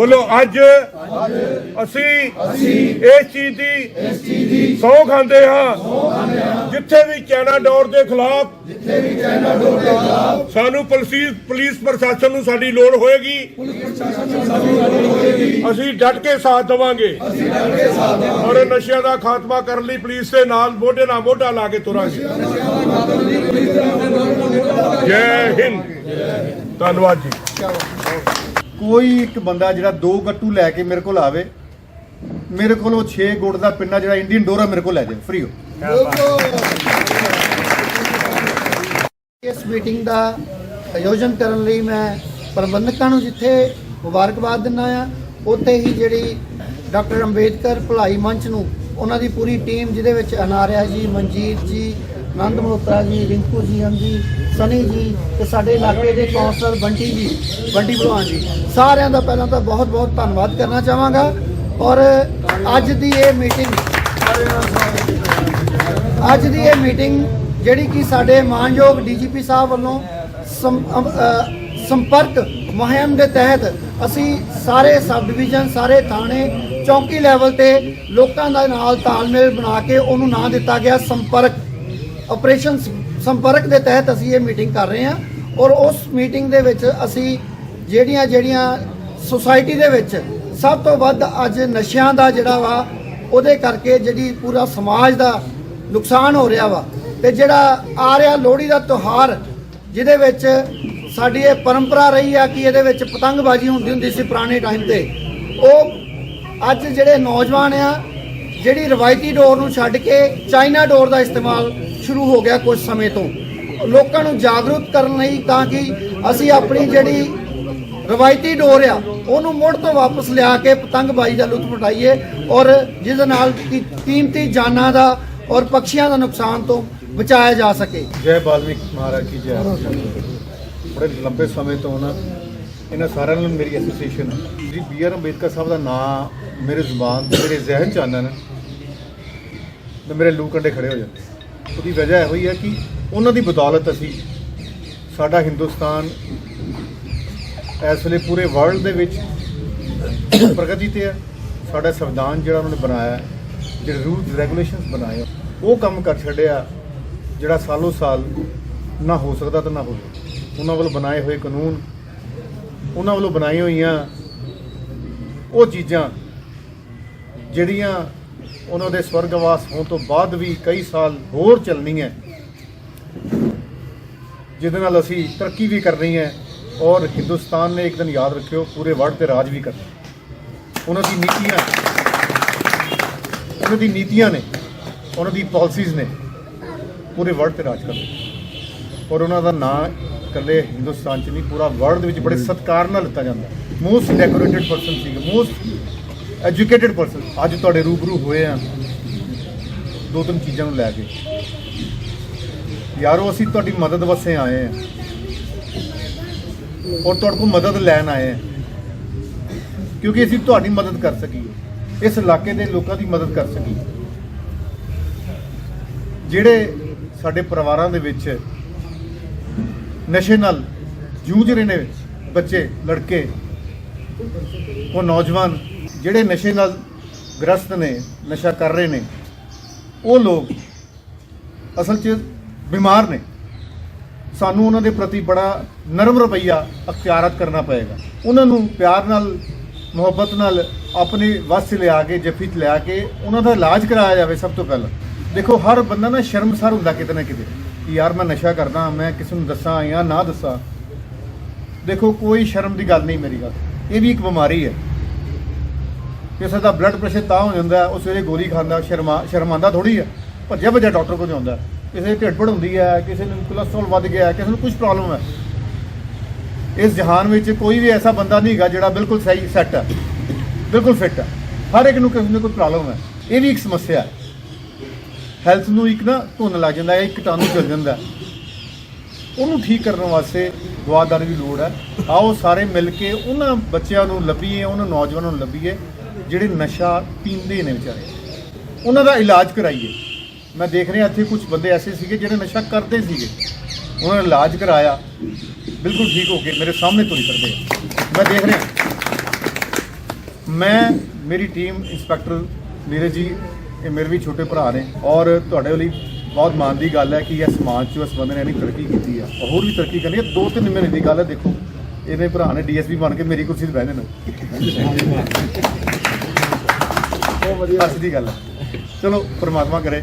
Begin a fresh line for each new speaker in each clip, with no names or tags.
ਬੋਲੋ, ਅੱਜ ਅਸੀਂ ਇਸ ਚੀਜ਼ ਦੀ ਸੌ ਖਾਂਦੇ ਹਾਂ, ਜਿੱਥੇ ਵੀ ਚੈਨਾ ਡੋਰ ਦੇ ਖਿਲਾਫ ਸਾਨੂੰ ਪੁਲਿਸ ਪੁਲਿਸ ਪ੍ਰਸ਼ਾਸਨ ਨੂੰ ਸਾਡੀ ਲੋੜ ਹੋਏਗੀ। ਅਸੀਂ ਡਟ ਕੇ ਸਾਥ ਦੇਵਾਂਗੇ। ਔਰ ਨਸ਼ਿਆਂ ਦਾ ਖਾਤਮਾ ਕਰਨ ਲਈ ਪੁਲਿਸ ਦੇ ਨਾਲ ਮੋਢੇ ਨਾਲ ਮੋਢਾ ਲਾ ਕੇ ਤੁਰਾਂਗੇ। ਜੈ ਹਿੰਦ। ਧੰਨਵਾਦ ਜੀ।
ਕੋਈ ਇੱਕ ਬੰਦਾ ਜਿਹੜਾ ਦੋ ਗੱਟੂ ਲੈ ਕੇ ਮੇਰੇ ਕੋਲ ਆਵੇ, ਮੇਰੇ ਕੋਲ ਉਹ 6 ਗੁੜ ਦਾ ਪਿੰਨਾ ਜਿਹੜਾ ਇੰਡੀਅਨ ਡੋਰਾ ਮੇਰੇ ਕੋਲ ਲੈ ਜਾਵੇ ਫ੍ਰੀ ਹੋ।
ਇਸ ਮੀਟਿੰਗ ਦਾ ਆਯੋਜਨ ਕਰਨ ਲਈ ਮੈਂ ਪ੍ਰਬੰਧਕਾਂ ਨੂੰ ਜਿੱਥੇ ਮੁਬਾਰਕਬਾਦ ਦਿੰਦਾ ਆ ਉੱਥੇ ਹੀ ਜਿਹੜੀ ਡਾਕਟਰ ਅੰਬੇਦਕਰ ਭਲਾਈ ਮੰਚ ਨੂੰ ਉਹਨਾਂ ਦੀ ਪੂਰੀ ਟੀਮ ਜਿਹਦੇ ਵਿੱਚ ਅਨਾਰਿਆ ਜੀ, ਮਨਜੀਤ ਜੀ ਆਨੰਦ ਮਲਹੋਤਰਾ ਜੀ, ਰਿੰਕੂ ਜੀ ਜੀ ਸਨੀ ਜੀ ਤੇ ਸਾਡੇ ਇਲਾਕੇ ਦੇ ਕੌਂਸਲਰ ਬੰਟੀ ਜੀ, ਬੰਟੀ ਭਲਵਾਨ ਜੀ। ਸਾਰਿਆਂ ਦਾ ਪਹਿਲਾਂ ਤਾਂ ਬਹੁਤ ਬਹੁਤ ਧੰਨਵਾਦ ਕਰਨਾ ਚਾਹਾਂਗਾ ਔਰ ਅੱਜ ਦੀ ਇਹ ਮੀਟਿੰਗ ਅੱਜ ਦੀ ਇਹ ਮੀਟਿੰਗ ਜਿਹੜੀ ਕਿ ਸਾਡੇ ਮਾਨਯੋਗ ਡੀਜੀਪੀ ਸਾਹਿਬ ਵੱਲੋਂ ਸੰਪਰਕ ਮੁਹਿੰਮ ਦੇ ਤਹਿਤ ਅਸੀਂ ਸਾਰੇ ਸਬ ਡਿਵੀਜ਼ਨ ਸਾਰੇ ਥਾਣੇ, ਚੌਂਕੀ ਲੈਵਲ ਤੇ ਲੋਕਾਂ ਦਾ ਨਾਲ ਤਾਲਮੇਲ ਬਣਾ ਕੇ ਉਹਨੂੰ ਨਾਂ ਦਿੱਤਾ ਗਿਆ ਸੰਪਰਕ। ਆਪਰੇਸ਼ਨ ਸੰਪਰਕ ਦੇ ਤਹਿਤ ਅਸੀਂ ਇਹ ਮੀਟਿੰਗ ਕਰ ਰਹੇ ਹਾਂ ਔਰ ਉਸ ਮੀਟਿੰਗ ਦੇ ਵਿੱਚ ਅਸੀਂ ਜਿਹੜੀਆਂ ਜਿਹੜੀਆਂ ਸੁਸਾਇਟੀ ਦੇ ਵਿੱਚ ਸਭ ਤੋਂ ਵੱਧ ਅੱਜ ਨਸ਼ਿਆਂ ਦਾ ਜਿਹੜਾ ਵਾ, ਉਹਦੇ ਕਰਕੇ ਜਿਹੜੀ ਪੂਰਾ ਸਮਾਜ ਦਾ ਨੁਕਸਾਨ ਹੋ ਰਿਹਾ ਵਾ ਤੇ ਜਿਹੜਾ ਆ ਰਿਹਾ ਲੋਹੜੀ ਦਾ ਤਿਉਹਾਰ, ਜਿਹਦੇ ਵਿੱਚ ਸਾਡੀ ਇਹ ਪਰੰਪਰਾ ਰਹੀ ਆ ਕਿ ਇਹਦੇ ਵਿੱਚ ਪਤੰਗਬਾਜ਼ੀ ਹੁੰਦੀ ਹੁੰਦੀ ਸੀ ਪੁਰਾਣੇ ਟਾਈਮ ਤੇ, ਉਹ ਅੱਜ ਜਿਹੜੇ ਨੌਜਵਾਨ ਆ, ਜਿਹੜੀ ਰਵਾਇਤੀ ਡੋਰ ਨੂੰ ਛੱਡ ਕੇ ਚਾਈਨਾ ਡੋਰ ਦਾ ਇਸਤੇਮਾਲ ਸ਼ੁਰੂ ਹੋ ਗਿਆ ਕੁਝ ਸਮੇਂ ਤੋਂ। ਲੋਕਾਂ ਨੂੰ ਜਾਗਰੂਕ ਕਰਨ ਲਈ ਤਾਂ ਕਿ ਅਸੀਂ ਆਪਣੀ ਜਿਹੜੀ ਰਵਾਇਤੀ ਡੋਰ ਆ, ਉਹਨੂੰ ਮੁੜ ਤੋਂ ਵਾਪਸ ਲਿਆ ਕੇ ਪਤੰਗਬਾਜ਼ੀ ਦਾ ਲੁਤਫ ਉਠਾਈਏ ਔਰ ਜਿਸ ਦੇ ਨਾਲ ਕੀਮਤੀ ਜਾਨਾਂ ਦਾ ਔਰ ਪੰਛੀਆਂ ਦਾ ਨੁਕਸਾਨ ਤੋਂ ਬਚਾਇਆ ਜਾ ਸਕੇ।
ਜੈ ਬਾਲਮੀਕ ਮਹਾਰਾਜ ਕੀ ਜੈ। ਬੜੇ ਲੰਬੇ ਸਮੇਂ ਤੋਂ ਨਾ ਇਹਨਾਂ ਸਾਰਿਆਂ ਨਾਲ ਮੇਰੀ ਐਸੋਸੀਏਸ਼ਨ ਹੈ ਜੀ, ਬੀ ਆਰ ਅੰਬੇਦਕਰ ਸਾਹਿਬ ਦਾ ਨਾਮ ਮੇਰੇ ਜ਼ੁਬਾਨ ਤੇ, ਮੇਰੇ ਜ਼ਿਹਨ ਚ ਆਉਂਦਾ ਤੇ ਮੇਰੇ ਲੂ ਕੰਡੇ ਖੜੇ ਹੋ ਜਾਂਦੇ। ਉਹਦੀ ਵਜ੍ਹਾ ਇਹੋ ਹੀ ਹੈ ਕਿ ਉਹਨਾਂ ਦੀ ਬਦੌਲਤ ਅਸੀਂ ਸਾਡਾ ਹਿੰਦੁਸਤਾਨ ਇਸ ਵੇਲੇ ਪੂਰੇ ਵਰਲਡ ਦੇ ਵਿੱਚ ਪ੍ਰਗਤੀ ਤੇ ਹੈ। ਸਾਡਾ ਸੰਵਿਧਾਨ ਜਿਹੜਾ ਉਹਨਾਂ ਨੇ ਬਣਾਇਆ, ਜਿਹੜੇ ਰੂਲਸ ਰੈਗੂਲੇਸ਼ਨਸ ਬਣਾਏ, ਉਹ ਕੰਮ ਕਰ ਛੱਡਿਆ ਜਿਹੜਾ ਸਾਲੋ ਸਾਲ ਨਾ ਹੋ ਸਕਦਾ ਤਾਂ ਨਾ ਹੋਵੇ ਉਹਨਾਂ ਵੱਲੋਂ ਬਣਾਏ ਹੋਏ ਕਾਨੂੰਨ, ਉਹਨਾਂ ਵੱਲੋਂ ਬਣਾਈਆਂ ਹੋਈਆਂ ਉਹ ਚੀਜ਼ਾਂ ਜਿਹੜੀਆਂ ਉਹਨਾਂ ਦੇ ਸਵਰਗਵਾਸ ਹੋਣ ਤੋਂ ਬਾਅਦ ਵੀ ਕਈ ਸਾਲ ਹੋਰ ਚੱਲਣੀ ਹੈ। ਜਿਹਦੇ ਨਾਲ ਅਸੀਂ ਤਰੱਕੀ ਵੀ ਕਰਨੀ ਹੈ ਔਰ ਹਿੰਦੁਸਤਾਨ ਨੇ ਇੱਕ ਦਿਨ ਯਾਦ ਰੱਖਿਓ, ਪੂਰੇ ਵਰਲਡ ਤੇ ਰਾਜ ਵੀ ਕਰਨਾ ਉਹਨਾਂ ਦੀ ਨੀਤੀਆਂ ਉਹਨਾਂ ਦੀ ਨੀਤੀਆਂ ਨੇ। ਉਹਨਾਂ ਦੀ ਪਾਲਿਸੀਜ਼ ਨੇ। ਪੂਰੇ ਵਰਲਡ ਤੇ ਰਾਜ ਕਰਨਾ ਔਰ ਉਹਨਾਂ ਦਾ ਨਾਂ ਇਕੱਲੇ ਹਿੰਦੁਸਤਾਨ 'ਚ ਨਹੀਂ, ਪੂਰਾ ਵਰਲਡ ਦੇ ਵਿੱਚ ਬੜੇ ਸਤਿਕਾਰ ਨਾਲ ਲਿੱਤਾ ਜਾਂਦਾ ਮੋਸਟ ਡੈਕੋਰੇਟਡ ਪਰਸਨ ਸੀਗੇ। ਮੋਸਟ ਐਜੂਕੇਟਿਡ ਪਰਸਨ, ਅੱਜ ਤੁਹਾਡੇ ਰੂਬਰੂ ਹੋਏ ਆ। ਦੋ ਤਿੰਨ ਚੀਜ਼ਾਂ ਨੂੰ ਲੈ ਕੇ। ਯਾਰੋ, ਅਸੀਂ ਤੁਹਾਡੀ ਮਦਦ ਵਾਸਤੇ ਆਏ ਆ। ਔਰ ਤੁਹਾਡੇ ਕੋਲ ਮਦਦ ਲੈਣ ਆਏ ਆ। ਕਿਉਂਕਿ ਅਸੀਂ ਤੁਹਾਡੀ ਮਦਦ ਕਰ ਸਕੀਏ। ਇਸ ਇਲਾਕੇ ਦੇ ਲੋਕਾਂ ਦੀ ਮਦਦ ਕਰ ਸਕੀਏ। ਜਿਹੜੇ ਸਾਡੇ ਪਰਿਵਾਰਾਂ ਦੇ ਵਿੱਚ ਨਸ਼ੇ ਨਾਲ ਜੂਝ ਰਹੇ ਨੇ ਬੱਚੇ, ਲੜਕੇ, ਉਹ ਨੌਜਵਾਨ ਜਿਹੜੇ ਨਸ਼ੇ ਨਾਲ ਗ੍ਰਸਤ ਨੇ, ਨਸ਼ਾ ਕਰ ਰਹੇ ਨੇ, ਉਹ ਲੋਕ ਅਸਲ 'ਚ ਬਿਮਾਰ ਨੇ। ਸਾਨੂੰ ਉਹਨਾਂ ਦੇ ਪ੍ਰਤੀ ਬੜਾ ਨਰਮ ਰਵੱਈਆ ਅਖਤਿਆਰਤ ਕਰਨਾ ਪਏਗਾ। ਉਹਨਾਂ ਨੂੰ ਪਿਆਰ ਨਾਲ, ਮੁਹੱਬਤ ਨਾਲ ਆਪਣੇ ਵੱਸ 'ਚ ਲਿਆ ਕੇ, ਜੱਫੀ 'ਚ ਲਿਆ ਕੇ ਉਹਨਾਂ ਦਾ ਇਲਾਜ ਕਰਾਇਆ ਜਾਵੇ ਸਭ ਤੋਂ ਪਹਿਲਾਂ। ਦੇਖੋ, ਹਰ ਬੰਦਾ ਨਾ ਸ਼ਰਮਸਾਰ ਹੁੰਦਾ ਕਿਤੇ ਨਾ ਕਿਤੇ ਕਿ ਯਾਰ ਮੈਂ ਨਸ਼ਾ ਕਰਦਾ, ਮੈਂ ਕਿਸੇ ਨੂੰ ਦੱਸਾਂ ਜਾਂ ਨਾ ਦੱਸਾਂ। ਦੇਖੋ, ਕੋਈ ਸ਼ਰਮ ਦੀ ਗੱਲ ਨਹੀਂ ਮੇਰੀ ਗੱਲ। ਇਹ ਵੀ ਇੱਕ ਬਿਮਾਰੀ ਹੈ। ਕਿਸੇ ਦਾ ਬਲੱਡ ਪ੍ਰੈਸ਼ਰ ਤਾਂ ਹੋ ਜਾਂਦਾ, ਉਹ ਸਵੇਰੇ ਗੋਲੀ ਖਾਂਦਾ ਸ਼ਰਮਾ ਸ਼ਰਮਾਂਦਾ ਥੋੜੀ ਹੈ ਭੱਜਿਆ ਭੱਜਿਆ ਡਾਕਟਰ ਕੋਲ ਜਾਂਦਾ, ਕਿਸੇ ਦੀ ਢਿੱਡ ਪੜ ਹੁੰਦੀ ਹੈ ਕਿਸੇ ਨੂੰ ਕੋਲੇਸਟ੍ਰੋਲ ਵੱਧ ਗਿਆ, ਕਿਸੇ ਨੂੰ ਕੁਝ ਪ੍ਰੋਬਲਮ ਹੈ ਇਸ ਜਹਾਨ ਵਿੱਚ ਕੋਈ ਵੀ ਐਸਾ ਬੰਦਾ ਨਹੀਂ ਹੈਗਾ ਜਿਹੜਾ ਬਿਲਕੁਲ ਸਹੀ ਸੈੱਟ ਹੈ ਬਿਲਕੁਲ ਫਿੱਟ ਹੈ ਹਰ ਇੱਕ ਨੂੰ ਕਿਸੇ ਨੂੰ ਕੋਈ ਪ੍ਰੋਬਲਮ ਹੈ ਇਹ ਵੀ ਇੱਕ ਸਮੱਸਿਆ ਹੈ ਹੈਲਥ ਨੂੰ ਇੱਕ ਨਾ ਧੁੰਨ ਲੱਗ ਜਾਂਦਾ ਹੈ ਇੱਕ ਕੀਟਾਣੂ ਚਲ ਜਾਂਦਾ। ਉਹਨੂੰ ਠੀਕ ਕਰਨ ਵਾਸਤੇ ਦੁਆਦਾਰ ਦੀ ਲੋੜ ਹੈ ਆਓ ਸਾਰੇ ਮਿਲ ਕੇ ਉਹਨਾਂ ਬੱਚਿਆਂ ਨੂੰ ਲੱਭੀਏ, ਉਹਨਾਂ ਨੌਜਵਾਨਾਂ ਨੂੰ ਲੱਭੀਏ। ਜਿਹੜੇ ਨਸ਼ਾ ਪੀਂਦੇ ਨੇ ਵਿਚਾਰੇ, ਉਹਨਾਂ ਦਾ ਇਲਾਜ ਕਰਾਈਏ। ਮੈਂ ਦੇਖ ਰਿਹਾ ਇੱਥੇ ਕੁਝ ਬੰਦੇ ਐਸੇ ਸੀਗੇ ਜਿਹੜੇ ਨਸ਼ਾ ਕਰਦੇ ਸੀਗੇ। ਉਹਨਾਂ ਨੇ ਇਲਾਜ ਕਰਾਇਆ। ਬਿਲਕੁਲ ਠੀਕ ਹੋ ਕੇ ਮੇਰੇ ਸਾਹਮਣੇ ਤੁਰੀ ਫਿਰਦੇ ਆ। ਮੈਂ ਦੇਖ ਰਿਹਾ। ਮੈਂ, ਮੇਰੀ ਟੀਮ, ਇੰਸਪੈਕਟਰ ਨੀਰਜ ਜੀ, ਇਹ ਮੇਰੇ ਵੀ ਛੋਟੇ ਭਰਾ ਨੇ ਔਰ ਤੁਹਾਡੇ ਲਈ ਬਹੁਤ ਮਾਣ ਦੀ ਗੱਲ ਹੈ ਕਿ ਇਹ ਸਮਾਜ 'ਚ ਇਸ ਬੰਦੇ ਨੇ ਇੰਨੀ ਤਰੱਕੀ ਕੀਤੀ ਆ। ਹੋਰ ਵੀ ਤਰੱਕੀ ਕਰਨੀ ਹੈ। ਦੋ ਤਿੰਨ ਮਹੀਨੇ ਦੀ ਗੱਲ ਹੈ, ਦੇਖੋ। ਇਹਦੇ ਭਰਾ ਨੇ ਡੀਐਸਪੀ ਬਣ ਕੇ ਮੇਰੀ ਕੁਰਸੀ ਤੇ ਬਹਿ ਜਾਣਾ। ਬਹੁਤ ਵਧੀਆ। ਅੱਜ ਦੀ ਗੱਲ ਹੈ। ਚਲੋ, ਪ੍ਰਮਾਤਮਾ ਕਰੇ।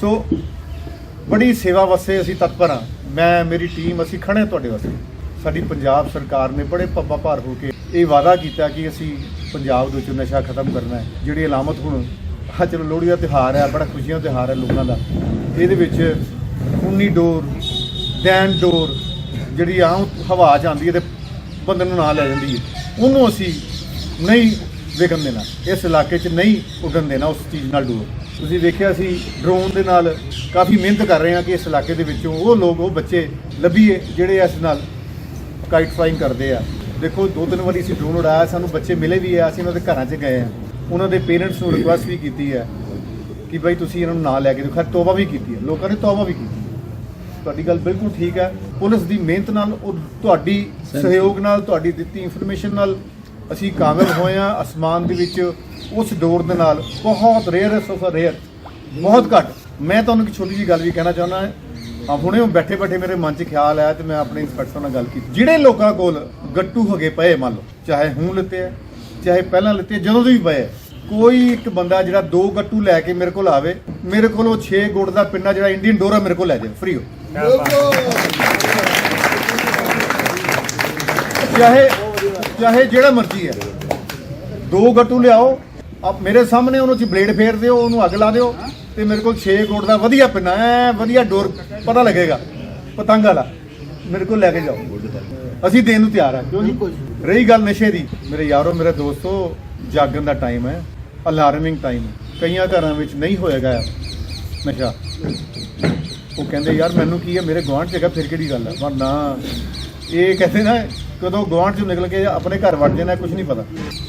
ਸੋ, ਬੜੀ ਸੇਵਾ ਵਾਸਤੇ ਅਸੀਂ ਤਤਪਰ ਹਾਂ। ਮੈਂ, ਮੇਰੀ ਟੀਮ ਅਸੀਂ ਖੜੇ ਹਾਂ ਤੁਹਾਡੇ ਵਾਸਤੇ। ਸਾਡੀ ਪੰਜਾਬ ਸਰਕਾਰ ਨੇ ਬੜੇ ਪੱਪਾ ਭਾਰ ਹੋ ਕੇ ਇਹ ਵਾਅਦਾ ਕੀਤਾ ਕਿ ਅਸੀਂ ਪੰਜਾਬ ਦੇ ਵਿੱਚ ਨਸ਼ਾ ਖਤਮ ਕਰਨਾ ਹੈ। ਜਿਹੜੀ ਅਲਾਮਤ ਹੁਣ ਆ ਚਲੋ ਲੋਹੜੀ ਦਾ ਤਿਉਹਾਰ ਹੈ, ਬੜਾ ਖੁਸ਼ੀਆਂ ਦਾ ਤਿਉਹਾਰ ਹੈ ਲੋਕਾਂ ਦਾ। ਇਹਦੇ ਵਿੱਚ ਉਨੀ ਡੋਰ ਡੈਨ ਡੋਰ, ਜਿਹੜੀ ਆਮ ਹਵਾ ਚ ਆਉਂਦੀ ਹੈ ਤੇ ਬੰਦੇ ਨੂੰ ਨਾਲ ਲੈ ਜਾਂਦੀ ਹੈ। ਉਹਨੂੰ ਅਸੀਂ ਨਹੀਂ ਵਿਕਣ ਦੇਣਾ। ਇਸ ਇਲਾਕੇ 'ਚ ਨਹੀਂ ਉੱਡਣ ਦੇਣਾ ਉਸ ਚੀਜ਼ ਨਾਲ ਡੋਰ ਤੁਸੀਂ ਵੇਖਿਆ ਸੀ ਡਰੋਨ ਦੇ ਨਾਲ ਕਾਫੀ ਮਿਹਨਤ ਕਰ ਰਹੇ ਹਾਂ ਕਿ ਇਸ ਇਲਾਕੇ ਦੇ ਵਿੱਚੋਂ ਉਹ ਲੋਕ ਉਹ ਬੱਚੇ ਲੱਭੀਏ ਜਿਹੜੇ ਇਸ ਨਾਲ ਕਾਈਟ ਫਲਾਈਂਗ ਕਰਦੇ ਆ। ਦੇਖੋ ਦੋ ਤਿੰਨ ਵਾਰੀ ਅਸੀਂ ਡਰੋਨ ਉਡਾਇਆ ਸਾਨੂੰ ਬੱਚੇ ਮਿਲੇ ਵੀ ਆ ਅਸੀਂ ਉਹਨਾਂ ਦੇ ਘਰਾਂ 'ਚ ਗਏ ਆ। ਉਹਨਾਂ ਦੇ ਪੇਰੈਂਟਸ ਨੂੰ ਰਿਕੁਐਸਟ ਵੀ ਕੀਤੀ ਹੈ ਕਿ ਭਾਈ ਤੁਸੀਂ ਇਹਨਾਂ ਨੂੰ ਨਾਲ ਲੈ ਕੇ ਦਿਓ ਖੈਰ ਤੋਬਾ ਵੀ ਕੀਤੀ ਹੈ ਲੋਕਾਂ ਨੇ ਤੋਬਾ ਵੀ ਕੀਤੀ ਤੁਹਾਡੀ ਗੱਲ ਬਿਲਕੁਲ ਠੀਕ ਹੈ ਪੁਲਿਸ ਦੀ ਮਿਹਨਤ ਨਾਲ ਉਹ ਤੁਹਾਡੀ ਸਹਿਯੋਗ ਨਾਲ ਤੁਹਾਡੀ ਦਿੱਤੀ ਇਨਫੋਰਮੇਸ਼ਨ ਨਾਲ ਅਸੀਂ ਕਾਮਯਾਬ ਹੋਏ ਆ ਅਸਮਾਨ ਦੇ ਵਿੱਚ ਉਸ ਡੋਰ ਦੇ ਨਾਲ ਬਹੁਤ ਰੇਅਰ ਆਫ ਰੇਅਰ ਬਹੁਤ ਘੱਟ। ਮੈਂ ਤੁਹਾਨੂੰ ਇੱਕ ਛੋਟੀ ਜਿਹੀ ਗੱਲ ਵੀ ਕਹਿਣਾ ਚਾਹੁੰਦਾ ਹਾਂ। ਹੁਣੇ ਬੈਠੇ ਬੈਠੇ ਮੇਰੇ ਮਨ 'ਚ ਖਿਆਲ ਆਇਆ ਤੇ ਮੈਂ ਆਪਣੇ ਇੰਸਪੈਕਟਰ ਨਾਲ ਗੱਲ ਕੀਤੀ। ਜਿਹੜੇ ਲੋਕਾਂ ਕੋਲ ਗੱਟੂ ਹੋ ਗਏ ਪਏ ਮੰਨ ਲਓ ਚਾਹੇ ਹੁਣ ਲਿੱਤੇ ਆ ਚਾਹੇ ਪਹਿਲਾਂ ਲਿੱਤੇ ਆ, ਜਦੋਂ ਦੇ ਵੀ ਪਏ ਆ, ਕੋਈ ਇੱਕ ਬੰਦਾ ਜਿਹੜਾ ਦੋ ਗੱਟੂ ਲੈ ਕੇ ਮੇਰੇ ਕੋਲ ਆਵੇ ਮੇਰੇ ਕੋਲ ਉਹ 6 ਗੁੜ ਦਾ ਪਿੰਨਾ ਜਿਹੜਾ ਇੰਡੀਅਨ ਡੋਰਾ ਮੇਰੇ ਕੋਲ ਲੈ ਜਾਵੇ ਫ੍ਰੀ ਹੋ। ਚਾਹੇ ਚਾਹੇ ਜਿਹੜਾ ਮਰਜ਼ੀ ਹੈ। ਦੋ ਗੱਟੂ ਲਿਆਓ। ਆਪ ਮੇਰੇ ਸਾਹਮਣੇ ਉਹਨੂੰ ਚ ਬਲੇਡ ਫੇਰ ਦਿਓ, ਉਹਨੂੰ ਅੱਗ ਲਾ ਦਿਓ ਤੇ ਮੇਰੇ ਕੋਲ 6 ਕਰੋੜ ਦਾ ਵਧੀਆ ਪਿੰਨਾ ਐ ਵਧੀਆ ਡੋਰ, ਪਤਾ ਲੱਗੇਗਾ। ਪਤੰਗ ਵਾਲਾ। ਮੇਰੇ ਕੋਲ ਲੈ ਕੇ ਜਾਓ। ਅਸੀਂ ਦੇਣ ਨੂੰ ਤਿਆਰ ਆ। ਕਿਉਂ ਰਹੀ ਗੱਲ ਨਸ਼ੇ ਦੀ। ਮੇਰੇ ਯਾਰੋ, ਮੇਰੇ ਦੋਸਤੋ, ਜਾਗਣ ਦਾ ਟਾਈਮ ਹੈ। ਅਲਾਰਮਿੰਗ ਟਾਈਮ ਕਈਆਂ ਘਰਾਂ ਵਿੱਚ ਨਹੀਂ ਹੋਏਗਾ ਨਸ਼ਾ। ਉਹ ਕਹਿੰਦੇ, ਯਾਰ, ਮੈਨੂੰ ਕੀ ਹੈ? ਮੇਰੇ ਗੁਆਂਢ ਚ ਹੈਗਾ, ਫਿਰ ਕਿਹੜੀ ਗੱਲ ਹੈ? ਪਰ ਨਾ। ਇਹ ਕਹਿੰਦੇ ਨਾ ਕਦੋਂ ਗੁਆਂਢ ਚੋਂ ਨਿਕਲ ਕੇ ਆਪਣੇ ਘਰ ਵੜ ਜਾਣਾ ਕੁਝ ਨਹੀਂ ਪਤਾ।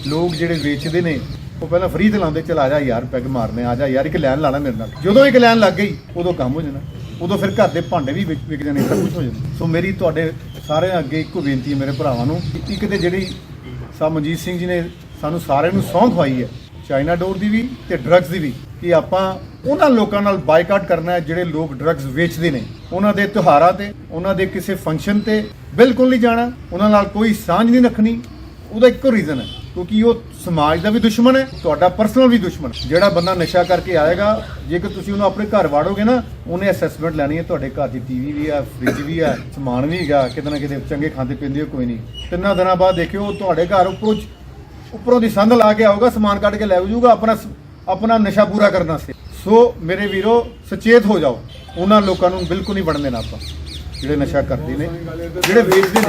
ਲੋਕ ਜਿਹੜੇ ਵੇਚਦੇ ਨੇ, ਉਹ ਪਹਿਲਾਂ ਫ੍ਰੀ ਤੇ ਲਾਉਂਦੇ, ਚਲ ਆ ਜਾ ਯਾਰ, ਪੈਗ ਮਾਰਨੇ, ਆ ਜਾ ਯਾਰ, ਇੱਕ ਲਾਈਨ ਲਾਣਾ ਮੇਰੇ ਨਾਲ। ਜਦੋਂ ਇੱਕ ਲਾਈਨ ਲੱਗ ਗਈ, ਉਦੋਂ ਕੰਮ ਹੋ ਜਾਣਾ। ਉਦੋਂ ਫਿਰ ਘਰ ਦੇ ਭਾਂਡੇ ਵੀ ਵਿਕ ਜਾਣੇ, ਸਭ ਕੁਝ ਹੋ ਜਾਣਾ। ਸੋ ਮੇਰੀ ਤੁਹਾਡੇ ਸਾਰਿਆਂ ਅੱਗੇ ਇੱਕੋ ਬੇਨਤੀ ਹੈ ਮੇਰੇ ਭਰਾਵਾਂ ਨੂੰ ਇੱਕ ਤੇ ਜਿਹੜੀ ਸਾਹਿਬ ਮਨਜੀਤ ਸਿੰਘ ਜੀ ਨੇ ਸਾਨੂੰ ਸਾਰਿਆਂ ਨੂੰ ਸੌਂਹ ਖਵਾਈ ਹੈ ਚਾਈਨਾ ਡੋਰ ਦੀ ਵੀ ਤੇ ਡਰੱਗਸ ਦੀ ਵੀ ਕਿ ਆਪਾਂ ਉਹਨਾਂ ਲੋਕਾਂ ਨਾਲ ਬਾਈਕਾਟ ਕਰਨਾ ਹੈ ਜਿਹੜੇ ਲੋਕ ਡਰੱਗਸ ਵੇਚਦੇ ਨੇ। ਉਹਨਾਂ ਦੇ ਤਿਉਹਾਰਾਂ ਤੇ, ਉਹਨਾਂ ਦੇ ਕਿਸੇ ਫੰਕਸ਼ਨ ਤੇ ਬਿਲਕੁਲ ਨਹੀਂ ਜਾਣਾ, ਉਹਨਾਂ ਨਾਲ ਕੋਈ ਸਾਂਝ ਨਹੀਂ ਰੱਖਣੀ। ਉਹਦਾ ਇੱਕੋ ਰੀਜ਼ਨ ਹੈ, ਕਿਉਂਕਿ ਉਹ ਸਮਾਜ ਦਾ ਵੀ ਦੁਸ਼ਮਣ ਹੈ, ਤੁਹਾਡਾ ਪਰਸਨਲ ਵੀ ਦੁਸ਼ਮਣ ਜਿਹੜਾ ਬੰਦਾ ਨਸ਼ਾ ਕਰਕੇ ਆਏਗਾ, ਜੇਕਰ ਤੁਸੀਂ ਉਹਨੂੰ ਆਪਣੇ ਘਰ ਵਾੜੋਗੇ ਨਾ, ਉਹਨੇ ਅਸੈਸਮੈਂਟ ਲੈਣੀ ਹੈ, ਤੁਹਾਡੇ ਘਰ ਦੀ ਟੀਵੀ ਵੀ ਆ ਫ੍ਰਿਜ ਵੀ ਆ ਸਮਾਨ ਵੀ ਹੈਗਾ, ਕਿਤੇ ਨਾ ਕਿਤੇ ਚੰਗੇ ਖਾਂਦੇ ਪੀਂਦੇ ਹੋ ਕੋਈ ਨਹੀਂ। ਤਿੰਨਾਂ ਦਿਨਾਂ ਬਾਅਦ ਦੇਖਿਓ, ਤੁਹਾਡੇ ਘਰ ਉੱਪਰੋਂ ਉੱਪਰੋਂ ਦੀ ਸੰਧ ਲਾ ਕੇ ਆਊਗਾ, ਸਮਾਨ ਕੱਢ ਕੇ ਲੈ ਜਾਊਗਾ ਆਪਣਾ ਆਪਣਾ ਨਸ਼ਾ ਪੂਰਾ ਕਰਨ ਵਾਸਤੇ ਸੋ ਮੇਰੇ ਵੀਰੋ, ਸੁਚੇਤ ਹੋ ਜਾਓ। ਉਹਨਾਂ ਲੋਕਾਂ ਨੂੰ ਬਿਲਕੁਲ ਨਹੀਂ ਬਣਨ ਦੇਣਾ ਆਪਾਂ, ਜਿਹੜੇ ਨਸ਼ਾ ਕਰਦੇ ਨੇ, ਜਿਹੜੇ ਵੇਚਦੇ ਨੇ।